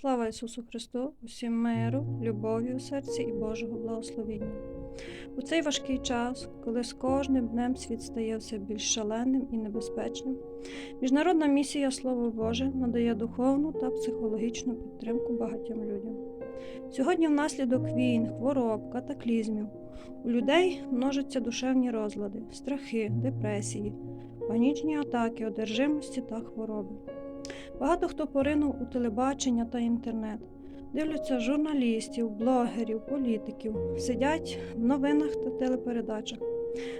Слава Ісусу Христу, усім миру, любові у серці і Божого благословіння. У цей важкий час, коли з кожним днем світ стає все більш шаленим і небезпечним, міжнародна місія Слово Боже надає духовну та психологічну підтримку багатьом людям. Сьогодні, внаслідок війн, хвороб, катаклізмів, у людей множаться душевні розлади, страхи, депресії, панічні атаки, одержимості та хвороби. Багато хто поринув у телебачення та інтернет, дивляться журналістів, блогерів, політиків, сидять в новинах та телепередачах,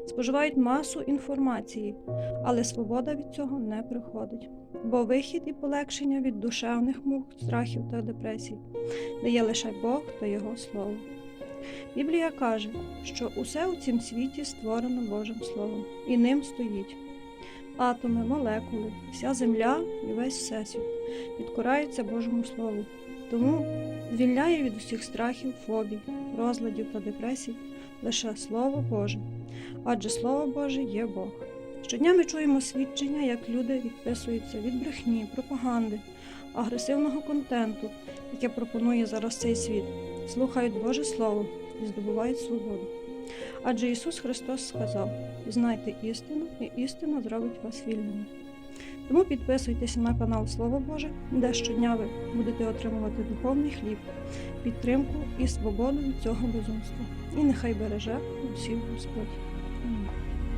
споживають масу інформації, але свобода від цього не приходить. Бо вихід і полегшення від душевних мук, страхів та депресій дає лише Бог та Його Слово. Біблія каже, що усе у цім світі створено Божим Словом, і ним стоїть. Атоми, молекули, вся земля і весь всесвіт підкораються Божому Слову. Тому звільняє від усіх страхів, фобій, розладів та депресій лише Слово Боже, адже Слово Боже є Бог. Щодня ми чуємо свідчення, як люди відписуються від брехні, пропаганди, агресивного контенту, яке пропонує зараз цей світ, слухають Боже Слово і здобувають свободу. Адже Ісус Христос сказав: Знайте істину, і істина зробить вас вільними. Тому підписуйтеся на канал Слово Боже, де щодня ви будете отримувати духовний хліб, підтримку і свободу від цього безумства. І нехай береже усіх Господь.